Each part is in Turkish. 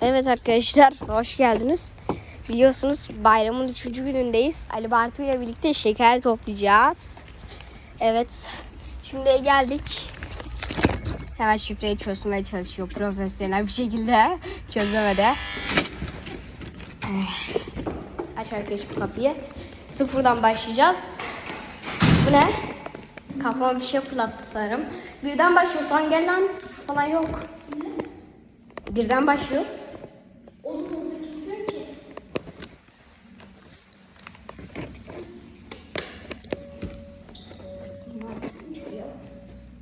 Evet arkadaşlar hoş geldiniz. Biliyorsunuz bayramın üçüncü günündeyiz. Ali Bartu ile birlikte şeker toplayacağız. Evet şimdi geldik. Hemen şifreyi çözmeye çalışıyor profesyonel bir şekilde. Çözemedi. Eh. Aç arkadaş bu kapıyı. Sıfırdan başlayacağız. Bu ne? Kafama bir şey fırlattı sanırım. Birden başlıyoruz. Lan gel lan sıfır falan yok. Birden başlıyoruz. Oğlum orada kimse yok ki.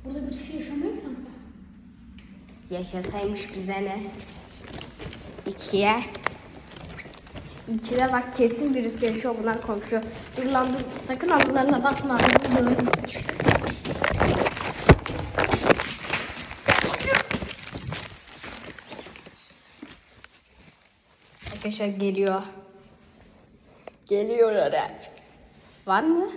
Burada birisi yaşamıyor ki kanka. Yaşasaymış bize ne? İkiye. İkide bak kesin birisi yaşıyor bunlar komşu. Dur lan dur sakın adlarına basma. Döverim seni. Arkadaşlar geliyor. Geliyor oraya. Var mı?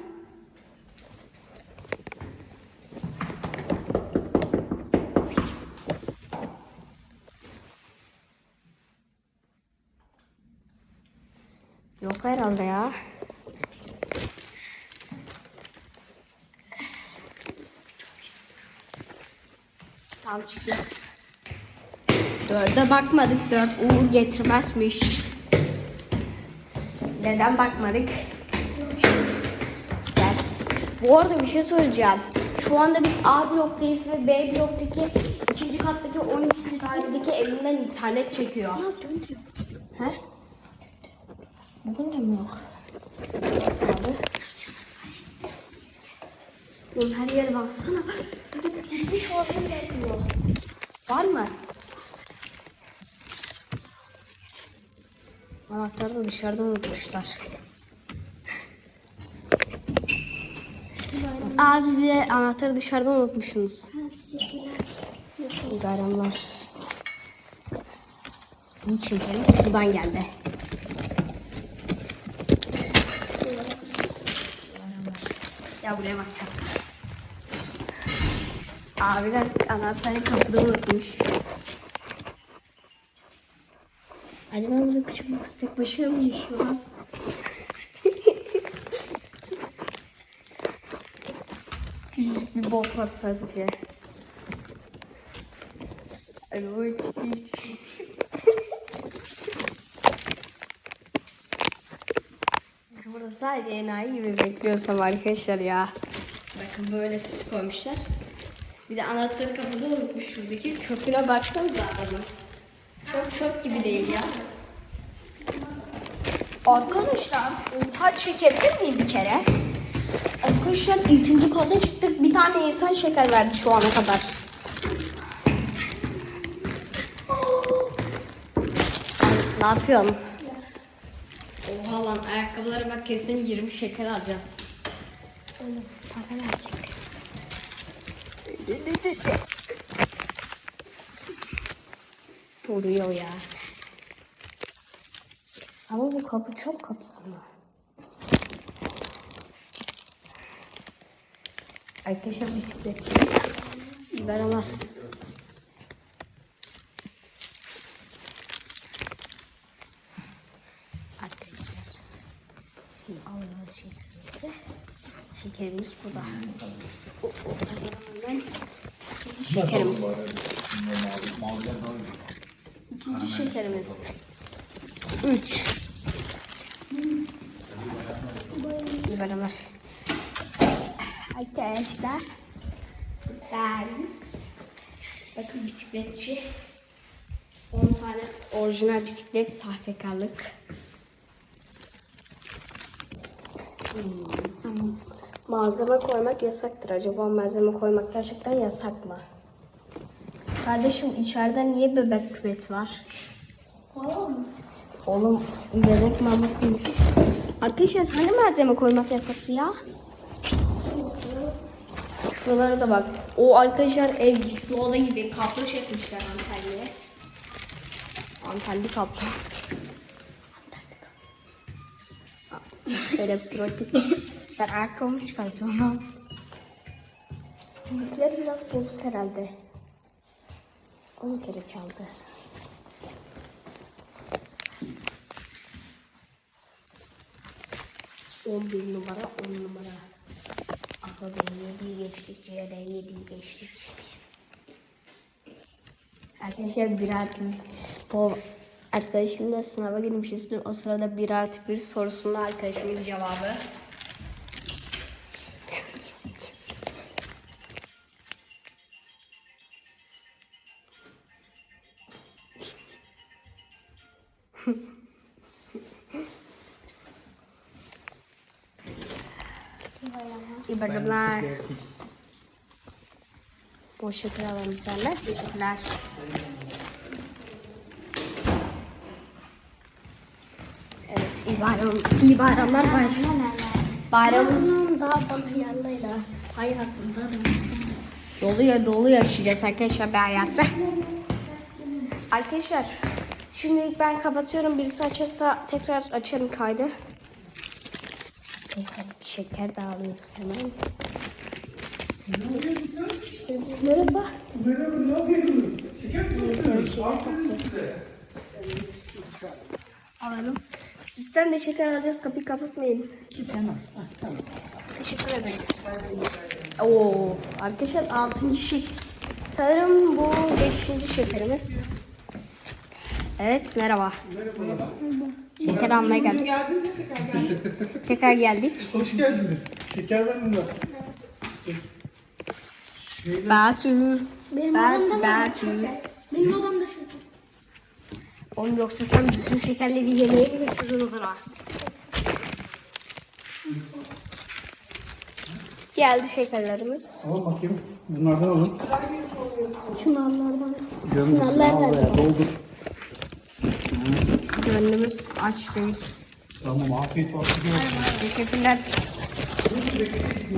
Yok herhalde ya. Tam çıkıyoruz. Dörde bakmadık. Dört uğur getirmezmiş. Neden bakmadık? Gel. Bu arada bir şey söyleyeceğim. Şu anda biz A bloktayız ve B bloktaki ikinci kattaki 12. dairedeki evimden internet çekiyor. Aa dön diyor. He? Bugün de mi yok? Abi. Oğlum her yere baksana. Gidip gitmiş olabilir diyor. Var mı? Anahtarı da dışarıda unutmuşlar. Abi bir de anahtarı dışarıda unutmuşsunuz. Teşekkürler. Bayramlar. İlk şekerimiz buradan geldi. Ya buraya bakacağız. Abiler anahtarı kapıda unutmuş. Acaba burada küçük kız tek başına mı yaşıyor lan? Küçücük bir bot var sadece. Bu hiç Biz burada sadece enayi gibi bekliyorsam arkadaşlar ya. Bakın böyle süs koymuşlar. Bir de anahtarı kapıda unutmuş şuradaki. Çöpüne baksanıza adamın. Çok çöp gibi değil ya. Arkadaşlar oha çekebilir miyim bir kere? Arkadaşlar ikinci kata çıktık. Bir tane insan şeker verdi şu ana kadar. Ne yapıyorsun? Oha lan ayakkabılara bak kesin 20 şeker alacağız. Oğlum para verecek. Vuruyor ya. Ama bu kapı çok kapısı mı? Arkadaşlar bisiklet. Biber alar. Arkadaşlar. Şimdi alıyoruz şekerimizi. Şekerimiz burada. O, o, hemen Şekerimiz. Şekerimiz. Üç. Biber alar. Arkadaşlar. Ders. Bakın bisikletçi. 10 tane orijinal bisiklet sahtekarlık. Hmm. Malzeme koymak yasaktır. Acaba malzeme koymak gerçekten yasak mı? Kardeşim içeride niye bebek küveti var? Valla mı? Oğlum bebek mamasıymış. Arkadaşlar hani malzeme koymak yasaktı ya? Şuralara da bak. O arkadaşlar ev gizli oda gibi kaplı çekmişler Antalya'ya. Antalya kaplı. Elektronik. Sen ayakkabımı çıkartıyorsun lan. Sizinkiler biraz bozuk herhalde. 10 kere çaldı. On bir numara, on numara. Abla beni yediği geçtik, Cere yediği geçtik. Arkadaşlar bir artı bu arkadaşımla sınava girmişiz. O sırada bir artı bir sorusunda arkadaşımın cevabı. İyi bayramlar. Boş şeker alalım bir tane. Teşekkürler. Evet, iyi bayram, iyi bayramlar bayram. Bayramımız daha bana yanıyla hayatımda da dolu ya dolu yaşayacağız arkadaşlar bir hayatı. Arkadaşlar, şimdilik ben kapatıyorum. Birisi açarsa tekrar açarım kaydı. Arkadaşlar şeker dağılıyoruz hemen. Şekerimiz merhaba. Merhaba, ne yapıyorsunuz? Şeker mi yapıyorsunuz? topluyoruz. size. Alalım. Sizden de şeker alacağız. Kapıyı kapatmayın. Tamam, tamam. Teşekkür ederiz. Oo, arkadaşlar 6. şeker. Sanırım bu 5. şekerimiz. Evet, merhaba. Şeker almaya geldik. Geldiniz mi tekrar geldiniz? Tekrar geldik. Hoş geldiniz. Şeker var mı? Şeyler, Batu. Benim Batu, Batu. Benim odamda şeker. Oğlum yoksa sen bütün şekerleri yemeğe mi götürdün o zaman? Geldi şekerlerimiz. al bakayım. Bunlardan alın. Şunlardan. Şunlardan veya doldur. Gönlümüz aç değil. Tamam, afiyet olsun. Teşekkürler.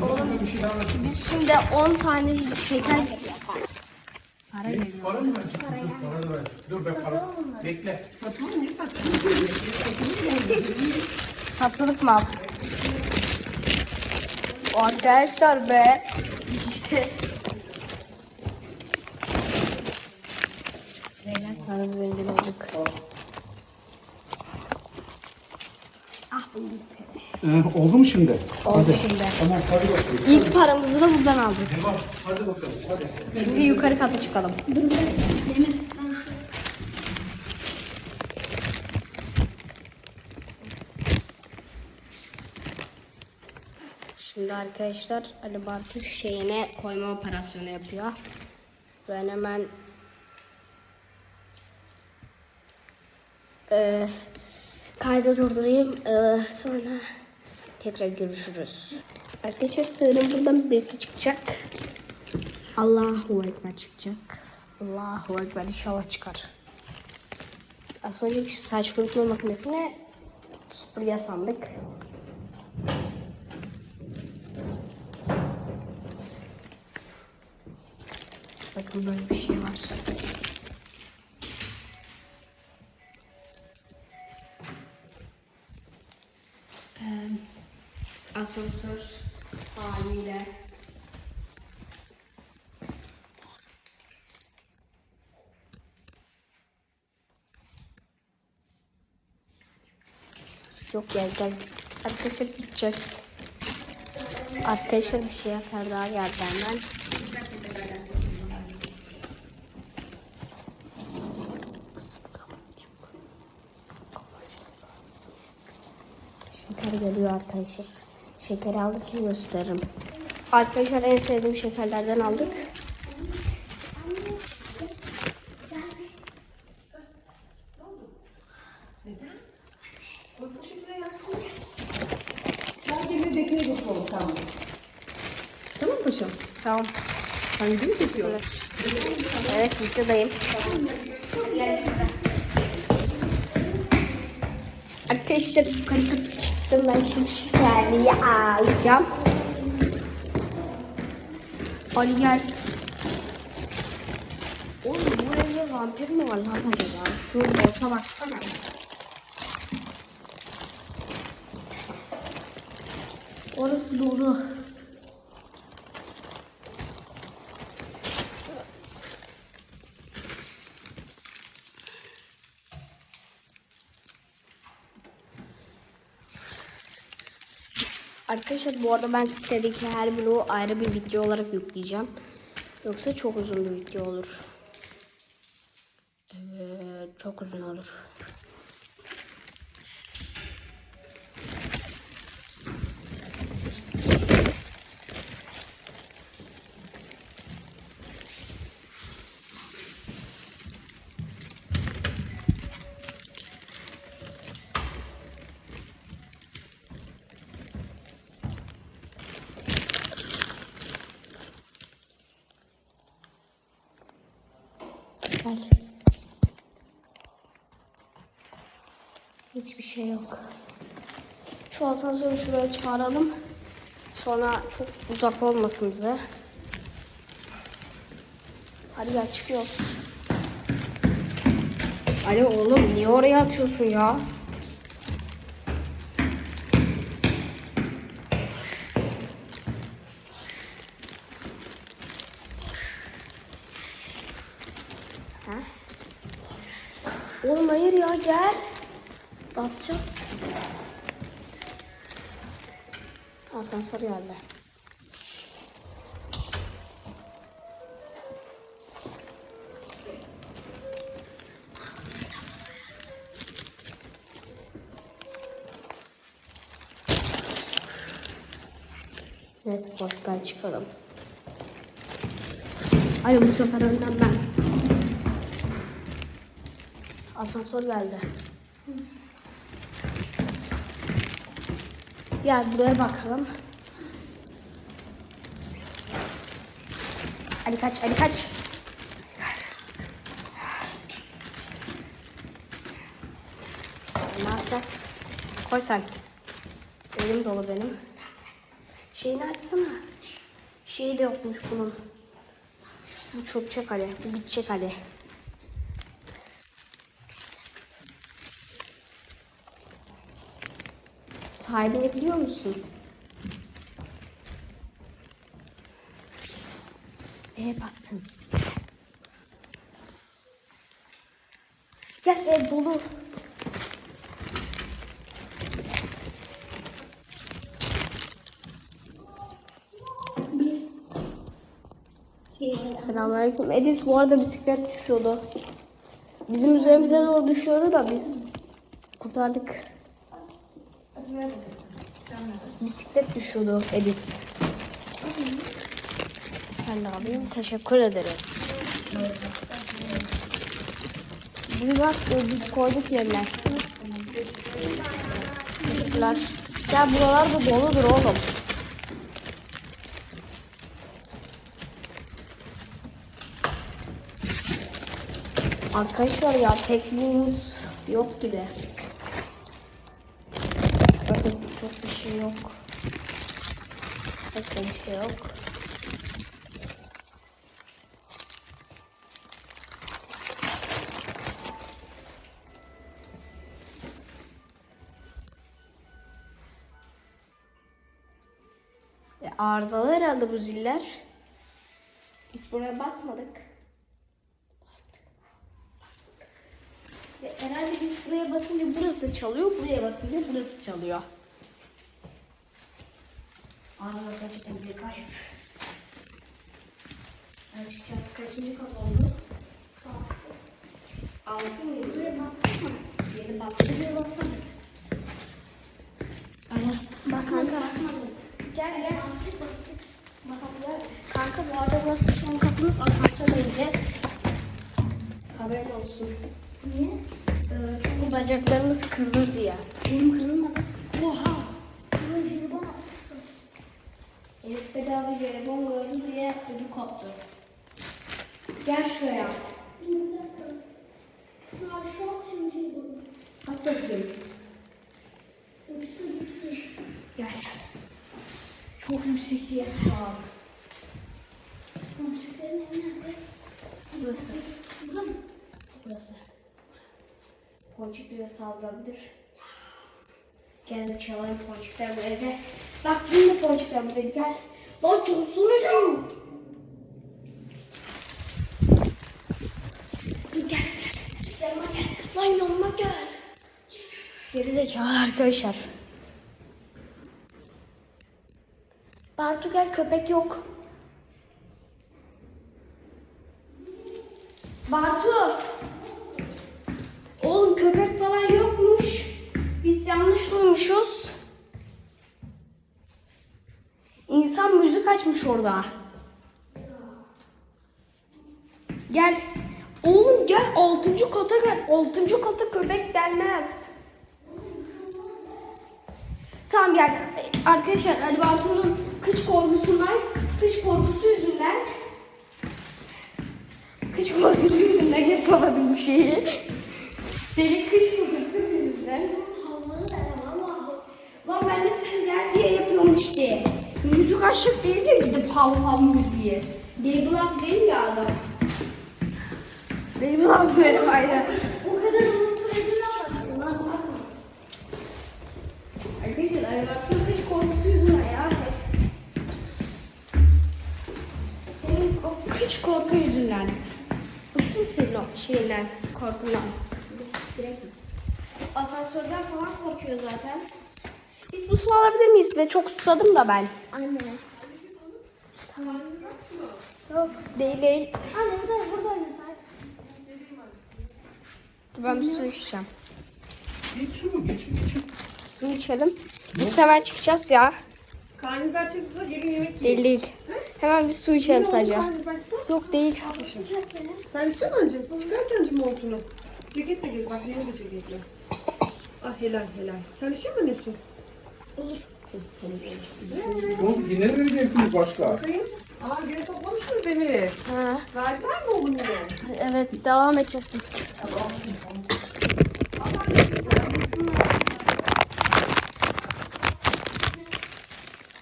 Oğlum biz şimdi 10 tane şeker para geliyor. Para mı para da. Dur be para. Bekle. Satın ne satın? Satılık mal. Arkadaşlar be. İşte. Beyler sanırım zengin olduk. Ah bu bitti. Ee, oldu mu şimdi? Oldu şimdi. Tamam, hadi bakalım. İlk paramızı da buradan aldık. Devam. Hadi bakalım, hadi. Şimdi yukarı kata çıkalım. Şimdi arkadaşlar Ali Bartu şeyine koyma operasyonu yapıyor. Ben hemen eee kaydı durdurayım. Eee, sonra tekrar görüşürüz. Arkadaşlar sanırım buradan birisi çıkacak. Allahu Ekber çıkacak. Allahu Ekber inşallah çıkar. Az önce bir saç kurutma makinesine süpürge sandık. Bakın böyle bir şey Yok gel gel. Arkadaşlar gideceğiz. Arkadaşlar bir şey yapar daha geldi hemen. Şeker geliyor arkadaşlar. Şekeri aldıkça gösteririm. Arkadaşlar en sevdiğim şekerlerden aldık. Dekine götürelim sen bunu. Tamam paşam? Tamam. Sen video mu çekiyorsun? Evet videodayım. Arkadaşlar yukarı kata çıktım. Ben şimdi şekerliği alacağım. Ali gel. Oğlum bu evde vampir mi var lan acaba? Şu bota baksana. Orası dolu. Arkadaşlar bu arada ben sitedeki her bloğu ayrı bir video olarak yükleyeceğim. Yoksa çok uzun bir video olur. Evet, çok uzun olur. Hiçbir şey yok. Şu asansörü şuraya çağıralım. Sonra çok uzak olmasın bize. Hadi gel çıkıyoruz. Ali oğlum niye oraya atıyorsun ya? Oğlum hayır ya gel. Basacağız. Asansör geldi. Evet boş gel çıkalım. Ay bu sefer önden ben. Asansör geldi. Gel buraya bakalım. Ali kaç, Ali kaç. Ne yapacağız? Koy sen. Elim dolu benim. Şeyini açsana. Şeyi de yokmuş bunun. Bu çökecek Ali. Bu gidecek Ali. Sahibini biliyor musun? Neye baktın? Gel ev dolu. Selamünaleyküm. Edis bu arada bisiklet düşüyordu. Bizim üzerimize doğru düşüyordu da biz kurtardık. Bisiklet düşüyordu Edis. Ben alayım. Teşekkür ederiz. Bir bak e, biz koyduk yerine. Teşekkürler. Ya buralar da doludur oğlum. Arkadaşlar ya pek bir umut yok gibi. Şey yok. De bir şey yok. E, arızalı herhalde bu ziller. Biz buraya basmadık. Bastık. Basmadık. E, herhalde biz buraya basınca burası da çalıyor, buraya basınca burası çalıyor. Arızalı gerçekten bir kayıp. Açıkçası kaçıncı kat oldu? Altı. Altı mıydı? Buraya bastık mı? Yeni bastık. Buraya basmadık. Ana, bak kanka. Gel gel. Bastık bastık. Bastık. Kanka bu arada burası son katımız. Asansörle ineceğiz. Haberin olsun. Niye? Ee, çünkü bacaklarımız kırılır diye. Benim kırılmadı. Oha. Ama jelibon attı. Elif bedava jelibon gördü diye ödü koptu. Gel şuraya. Bak bakayım. Gel. Çok yüksekteyiz şu an. Burası. Burası. Ponçik bize saldırabilir. Gel çalayım ponçikler bu evde. Bak yine ponçikler buradaydı gel. Lan çolsana şunu. Gel gel. Yanıma gel. Lan yanıma gel. Geri zekalı arkadaşlar. Bartu gel köpek yok. Bartu. Oğlum köpek. Biz yanlış duymuşuz. İnsan müzik açmış orada. Gel. Oğlum gel altıncı kata gel. Altıncı kata köpek gelmez. Tamam gel. Arkadaşlar Ali Bartu'nun kış korkusundan, kış korkusu yüzünden kış korkusu yüzünden yapamadım bu şeyi. Senin kış korkun yüzünden. Lan ben de sen gel diye yapıyorum işte. Müzik açık değil diye gidip hav hav müziği. Up değil ya adam. Up benim aynen. O kadar uzun süredir ne? Arkadaşlar Arabak'ın kış korkusu yüzünden ya. Senin o kış korku yüzünden. Bıktım senin o şeyinden, korkundan. Direkt mi? Asansörden falan korkuyor zaten. Biz bu su alabilir miyiz be? Çok susadım da ben. Anne. Yok değil değil. Anne burada burada. Dur ben bir su içeceğim. Geç su mu? Geç, geçin. Su içelim. Biz hemen çıkacağız ya. Karnınız açıksa gelin yemek yiyin. Değil değil. Hemen bir su içelim sadece. Karnınız açsa. Yok değil. Sen istiyor musun anneciğim? Çıkart anneciğim montunu. Ceketle gez bak benim de ceketle. Ah helal helal. Sen istiyor musun annem su? Olur. Tamam. Oğlum yine ne vereceksiniz başka? Bakayım. Aa gene toplamışsınız Demir. Ha, Verdiler mi oğlum yine? evet devam edeceğiz biz.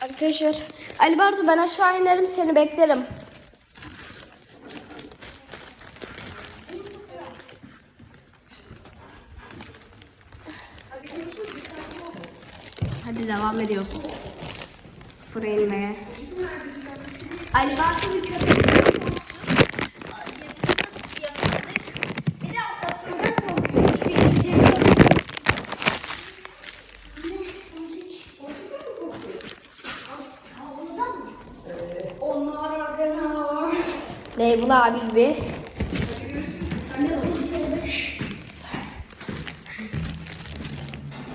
Arkadaşlar Ali Bartu ben aşağı inerim seni beklerim. Hadi devam ediyoruz. Sıfıra inmeye. Ali Bartu bir köpek. Bir de asansörden korkuyor. Hiçbir yere gidemiyoruz. Onlar arkadaşlar. Label abi gibi.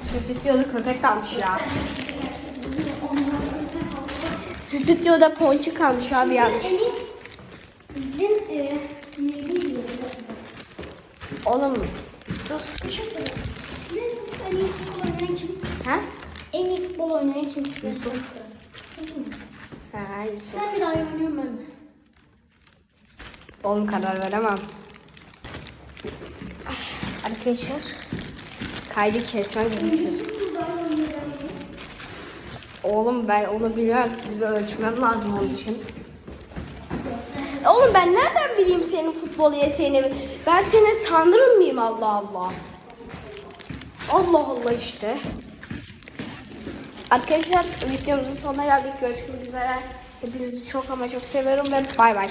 Stüdyoda köpek kalmış ya. Stüdyoda ponçik kalmış abi yanlış. Bizim e? Oğlum sus. Şey söyle. Sizin sınıfta en iyi futbol oynayan kim? Ha? En iyi futbol oynayan kim? Yusuf. Ha Yusuf. Sen bir daha oynuyorum ben? Oğlum karar veremem. Arkadaşlar kaydı kesmem gerekiyor. Oğlum ben onu bilmem. Sizi bir ölçmem lazım onun için. Oğlum ben nereden bileyim senin futbol yeteneğini? Ben senin tanrın mıyım Allah Allah? Allah Allah işte. Arkadaşlar videomuzun sonuna geldik. Görüşmek üzere. Hepinizi çok ama çok seviyorum ve bay bay.